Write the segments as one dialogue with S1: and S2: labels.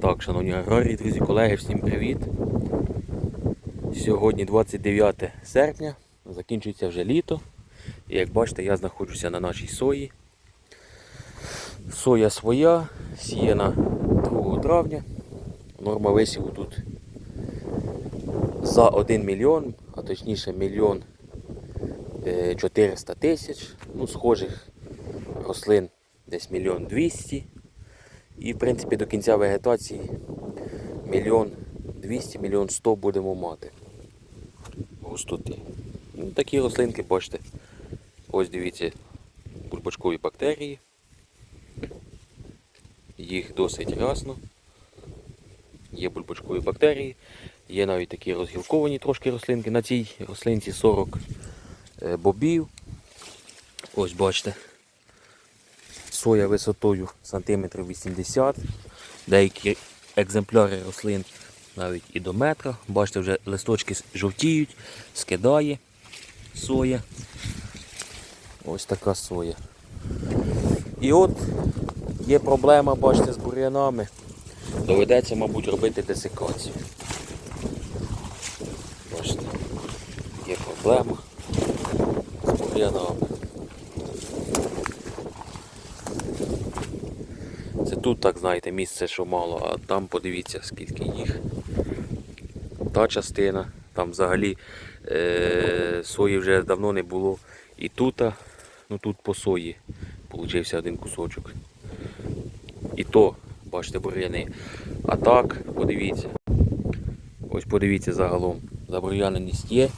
S1: Так, шановні аграрії, друзі, колеги, всім привіт. Сьогодні 29 серпня, закінчується вже літо. І як бачите, я знаходжуся на нашій сої. Соя своя, сіяна 2 травня. Норма висіву тут за 1 мільйон, а точніше мільйон е, 400 тисяч. Ну, схожих рослин десь мільйон 200. І в принципі до кінця вегетації мільйон 200, мільйон 100 будемо мати густоти. Ну, такі рослинки, бачите. Ось дивіться, бульбочкові бактерії. Їх досить рясно. Є бульбочкові бактерії, є навіть такі розгілковані трошки рослинки. На цій рослинці 40 е, бобів. Ось бачите. Соя висотою сантиметрів 80 Деякі екземпляри рослин навіть і до метра. Бачите, вже листочки жовтіють, скидає соя. Ось така соя. І от є проблема, бачите, з бур'янами. Доведеться, мабуть, робити десикацію. Бачите, є проблема з бур'янами. Це тут, так знаєте, місце, що мало, а там подивіться, скільки їх. Та частина, там взагалі е- сої вже давно не було. І тут, ну тут по сої получився один кусочок. І то, бачите, бур'яни. А так, подивіться. Ось подивіться загалом. Забур'яненість є.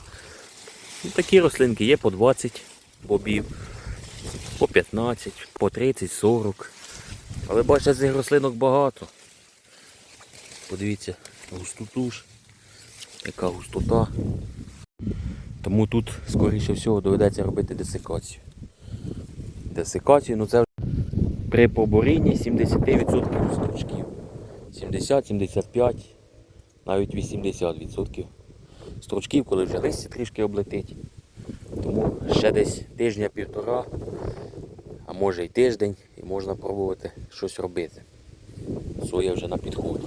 S1: Ну, такі рослинки є по 20 бобів, по 15, по 30, 40. Але бачите, цих рослинок багато. Подивіться, густоту ж, яка густота. Тому тут, скоріше всього, доведеться робити десикацію. Десикацію, ну це вже при поборінні 70% стручків. 70-75, навіть 80% стручків, коли вже листя трішки облетить. Тому ще десь тижня-півтора а може й тиждень, можна пробувати щось робити. Соя вже на підході.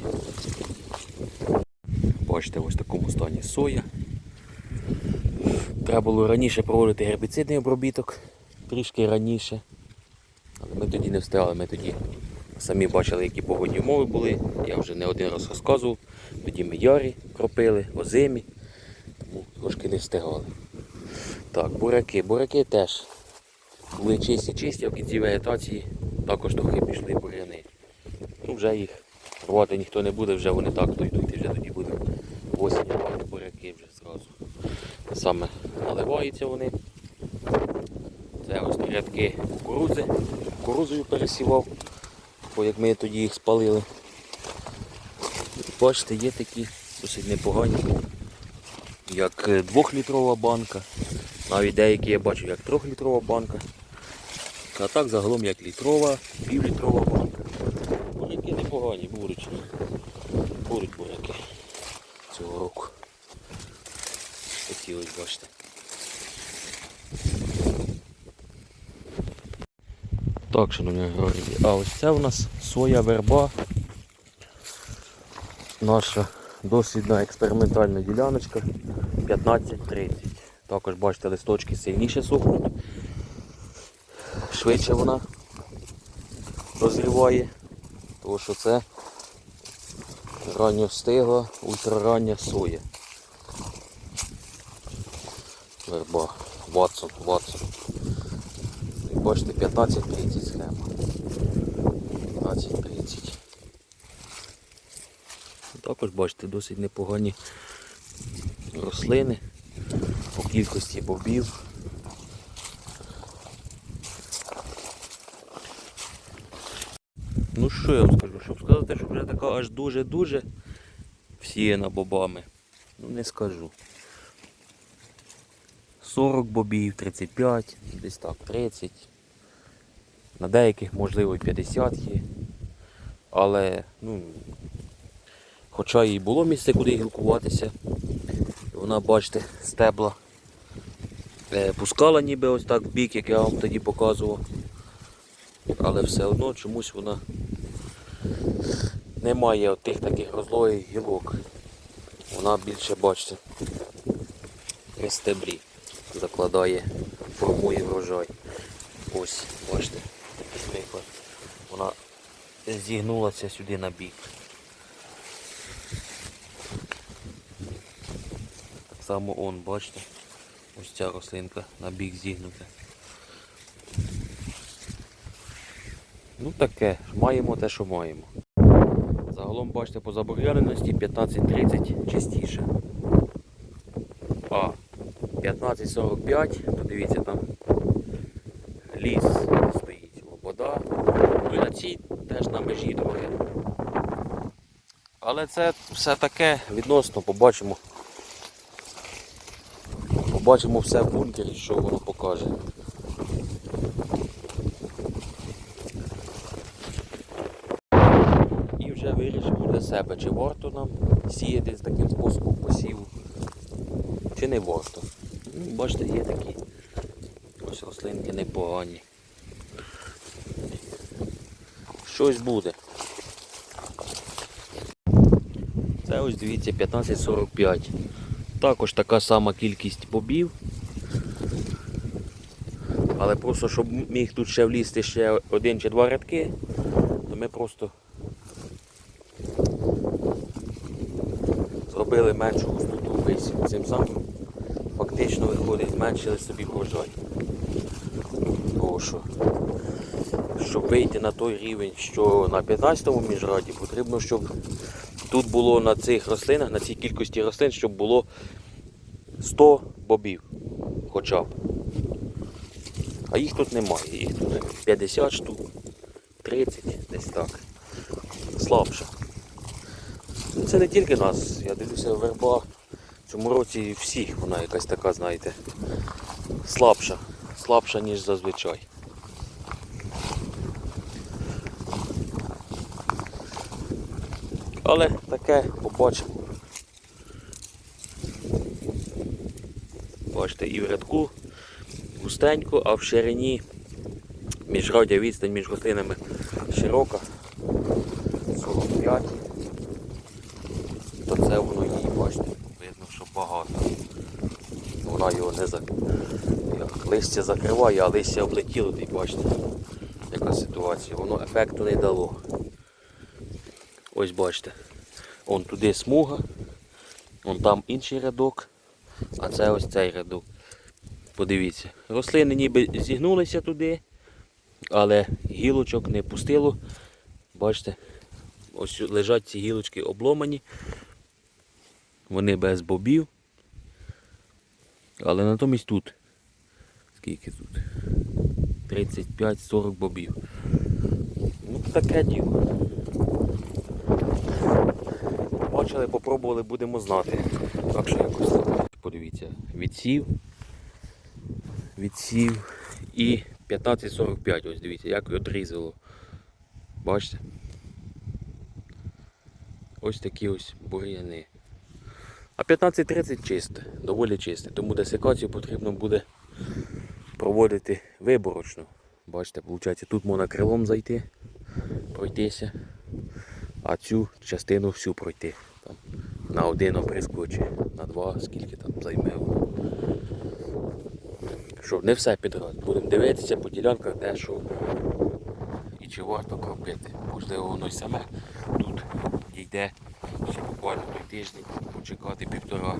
S1: Бачите, ось в такому стані соя. Треба було раніше проводити гербіцидний обробіток, трішки раніше. Але ми тоді не встигали, ми тоді самі бачили, які погодні умови були. Я вже не один раз розказував. Тоді ми ярі кропили, озимі, тому трошки не встигали. Так, буряки. Буряки теж були чисті-чисті, в кінці вегетації також трохи пішли буряни. Ну вже їх рвати ніхто не буде, вже вони так то йдуть, і вже тоді буде осінь рвати буряки вже зразу. Саме наливаються вони. Це ось рядки кукурузи. Кукурузою пересівав, бо як ми тоді їх спалили. Бачите, є такі досить непогані, як е, двохлітрова банка. Навіть деякі я бачу, як трьохлітрова банка. А так загалом як літрова, півлітрова банка. Буряки непогані, будуть. Будуть буряки цього року. Такі ось бачите. Так, шановні аграрії, а ось це у нас соя верба. Наша дослідна експериментальна діляночка 15-30. Також бачите, листочки сильніше сохнуть. Швидше вона розріває, тому що це ранньо встигла ультрарання соя. Верба. Ватсон, Ватсон. І бачите, 15-30 схема. 15-30. Також бачите, досить непогані рослини по кількості бобів. Ну що я вам скажу, щоб сказати, що вже така аж дуже-дуже всіяна бобами. Ну не скажу. 40 бобів, 35, десь так, 30. На деяких, можливо, і 50 є. Але, ну, хоча і було місце, куди гілкуватися, вона, бачите, стебла е, пускала ніби ось так в бік, як я вам тоді показував. Але все одно чомусь вона немає от тих таких розлогих гілок. Вона більше, бачите, при стеблі закладає, формує врожай. Ось, бачите, приклад. Вона зігнулася сюди на бік. Так само он, бачите, ось ця рослинка на бік зігнута. Ну таке, маємо те, що маємо. Загалом, бачите, по забур'яненості 15-30 частіше. А 15-45, подивіться там ліс стоїть, вода. Ну і на цій теж на межі трохи. Але це все таке відносно, побачимо. Побачимо все в бункері, що воно покаже. Вже вирішимо для себе, чи варто нам сіяти з таким способом посіву, чи не варто. Ну, бачите, є такі ось рослинки непогані. Щось буде. Це ось дивіться 1545. Також така сама кількість бобів. Але просто щоб міг тут ще влізти ще один чи два рядки, то ми просто зробили меншу густоту висів. Цим самим фактично виходить, зменшили собі врожай. Тому що, щоб вийти на той рівень, що на 15-му міжраді, потрібно, щоб тут було на цих рослинах, на цій кількості рослин, щоб було 100 бобів хоча б. А їх тут немає, їх тут 50 штук, 30, десь так. Слабше. Це не тільки нас, я дивлюся, верба в цьому році всіх вона якась така, знаєте, слабша, слабша, ніж зазвичай. Але таке побачимо. Бачите, і в рядку густенько, а в ширині міжрадя відстань між рослинами широка. 45. Це воно її, бачите, видно, що багато. Вона його не зак... як листя закриває, а листя облетіло, і бачите, яка ситуація. Воно ефекту не дало. Ось бачите. Он туди смуга, он там інший рядок, а це ось цей рядок. Подивіться, рослини ніби зігнулися туди, але гілочок не пустило. Бачите, ось лежать ці гілочки обломані. Вони без бобів. Але натомість тут. Скільки тут? 35-40 бобів. Ну таке діло. Бачили, попробували, будемо знати. Так що якось. Подивіться, відсів. Відсів і 15.45, ось дивіться, як його одрізало. Бачите? Ось такі ось бур'яни. А 15.30 чисте, доволі чисте. Тому десикацію потрібно буде проводити виборочно. Бачите, виходить, тут можна крилом зайти, пройтися, а цю частину всю пройти. Там, на один оприскочі, на два, скільки там займе. Щоб не все підряд. Будемо дивитися по ділянках, де що і чи варто кропити. Можливо, воно й саме тут дійде ще буквально той тиждень, почекати півтора.